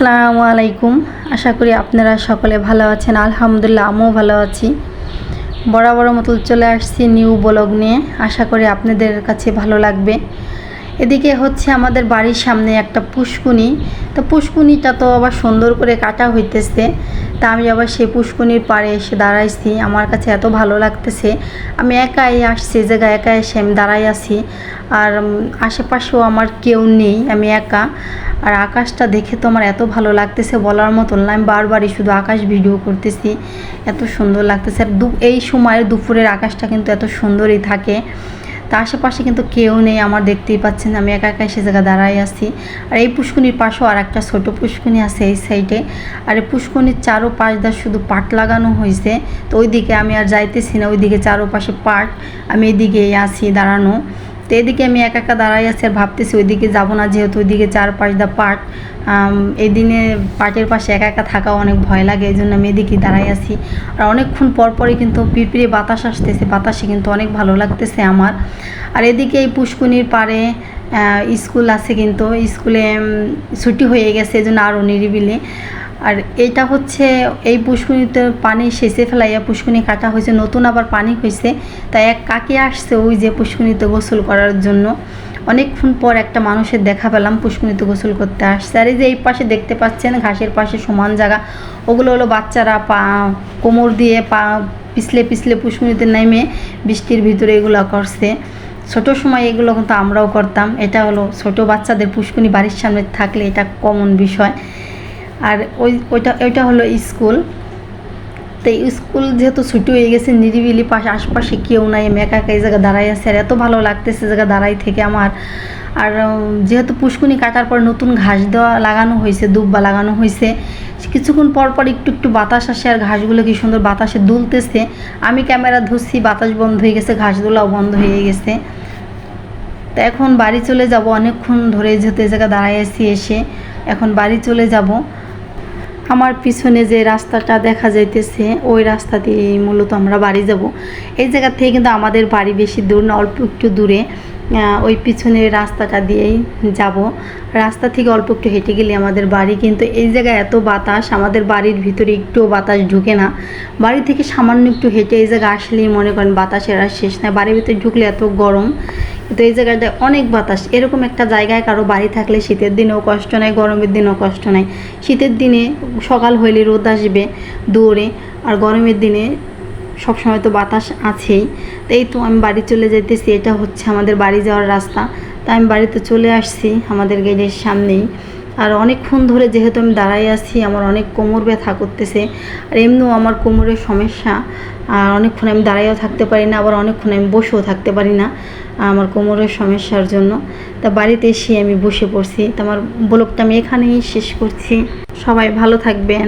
আসসালামু আলাইকুম। আশা করি আপনারা সকলে ভালো আছেন। আলহামদুলিল্লাহ, আমিও ভালো আছি। বরাবর মতো চলে আসছি নিউ ব্লগ নিয়ে। আশা করি আপনাদের কাছে ভালো লাগবে। এদিকে হচ্ছে আমাদের বাড়ির সামনে একটা পুষ্কুনি। তো পুষ্কুনিটা তো আবার সুন্দর করে কাটা হইতেছে। তা আমি আবার সেই পুষ্কুনির পাড়ে এসে দাঁড়াইছি। আমার কাছে এত ভালো লাগতেছে। আমি একাই আসছি জায়গায় একা এসে আমি দাঁড়াই আছি। আর আশেপাশেও আমার কেউ নেই, আমি একা। আর আকাশটা দেখে তো আমার এত ভালো লাগতেছে বলার মতন না। আমি বারবারই শুধু আকাশ ভিডিও করতেছি। এত সুন্দর লাগতেছে। আর এই সময়ের দুপুরের আকাশটা কিন্তু এত সুন্দরই থাকে। তা আশেপাশে কিন্তু কেউ নেই, আমার দেখতেই পাচ্ছেন, আমি একা একা সে জায়গায় দাঁড়াই আছি। আর এই পুষ্কনির পাশেও আর একটা ছোট পুষ্কনি আছে এই সাইডে আর এই পুষ্কনির চারো পাশ দা শুধু পাট লাগানো হয়েছে তো ওইদিকে আমি আর যাইতেছি না, ওইদিকে চারোপাশে পাট। আমি এদিকে আছি দাঁড়ানো। তো এদিকে আমি একা একা দাঁড়াই আছি আর ভাবতেছি ওইদিকে যাব না যেহেতু ওইদিকে চার পাঁচ দা আম, এই দিনে পাটের পাশে একা একা থাকা অনেক ভয় লাগে এই জন্য আমি এদিকে দাঁড়াই আছি। আর অনেকক্ষণ পর পরই কিন্তু পিড়পিড়ে বাতাস আসতেছে বাতাসে কিন্তু অনেক ভালো লাগতেছে আমার। আর এদিকে এই পুষ্কুনির পাড়ে স্কুল আছে কিন্তু স্কুলে ছুটি হয়ে গেছে এই জন্য আরও নিরিবিলি। আর এইটা হচ্ছে এই পুষ্কুনিতে পানি সেচে ফেলাইয়া পুষ্কুনি কাটা হয়েছে, নতুন আবার পানি হয়েছে। তাই এক কাকে আসছে ওই যে পুষ্কুনিতে গোসল করার জন্য। অনেকক্ষণ পর একটা মানুষের দেখা পেলাম পুষ্কুনিতে গোসল করতে আসছে। আর এই যে এই পাশে দেখতে পাচ্ছেন, ঘাসের পাশে সমান জায়গা। ওগুলো হলো বাচ্চারা পা, কোমর দিয়ে পা পিছলে পিছলে পুষ্কুনিতে নেমে বৃষ্টির ভিতরে এগুলো করছে। ছোট সময় এগুলো কিন্তু আমরাও করতাম। এটা হলো ছোট বাচ্চাদের পুষ্কুনি বাড়ির সামনে থাকলে এটা কমন বিষয়। আর ওই, ওইটা ওইটা হলো স্কুল। তো স্কুল যেহেতু ছুটি হয়ে গেছে, নিরিবিলি পাশে, আশপাশে কেউ নাই একা এই জায়গায় দাঁড়াই আছে। আর এত ভালো লাগতেছে জায়গা দাঁড়াই থেকে আমার। আর যেহেতু পুষ্কুনি কাটার পর নতুন ঘাস দেওয়া লাগানো হয়েছে, দুব্বা লাগানো হয়েছে, কিছুক্ষণ পর পর একটু একটু বাতাস আসে আর ঘাসগুলো কি সুন্দর বাতাসে দুলতেছে। আমি ক্যামেরা ধরছি, বাতাস বন্ধ হয়ে গেছে ঘাস ঘাসগুলোও বন্ধ হয়ে গেছে। তো এখন বাড়ি চলে যাব, অনেকক্ষণ ধরে এই জায়গায় দাঁড়াই আছি এসে। এখন বাড়ি চলে যাব। আমার পিছনে যে রাস্তাটা দেখা যাইতেছে, ওই রাস্তা দিয়ে মূলত আমরা বাড়ি যাব। এই জায়গা থেকে কিন্তু আমাদের বাড়ি বেশি দূর না, অল্প একটু দূরে। ওই পিছনের রাস্তাটা দিয়েই যাব। রাস্তা থেকে অল্প একটু হেঁটে গেলে আমাদের বাড়ি কিন্তু এই জায়গায় এত বাতাস, আমাদের বাড়ির ভিতরে একটুও বাতাস ঢুকে না। বাড়ি থেকে সামান্য একটু হেঁটে এই জায়গায় আসলেই মনে করেন বাতাসের আর শেষ নাই। বাড়ির ভিতরে ঢুকলে এত গরম। কিন্তু এই জায়গাটায় অনেক বাতাস। এরকম একটা জায়গায় কারও বাড়ি থাকলে শীতের দিনেও কষ্ট নাই গরমের দিনেও কষ্ট নাই শীতের দিনে সকাল হইলে রোদ আসবে দৌড়ে আর গরমের দিনে সবসময় তো বাতাস আছেই। তো এই তো আমি বাড়ি চলে যেতেছি এটা হচ্ছে আমাদের বাড়ি যাওয়ার রাস্তা। তাই আমি বাড়িতে চলে আসছি আমাদের গেটের সামনেই। আর অনেকক্ষণ ধরে যেহেতু আমি দাঁড়াই আছি, আমার অনেক কোমর ব্যথা করতেছে, আর এমনিও আমার কোমরের সমস্যা, আর অনেকক্ষণ আমি দাঁড়াইও থাকতে পারি না, আবার অনেকক্ষণ আমি বসেও থাকতে পারি না, আমার কোমরের সমস্যার জন্য। তা বাড়িতে এসে আমি বসে পড়ছি। তা আমার ব্লগটা আমি এখানেই শেষ করছি। সবাই ভালো থাকবেন।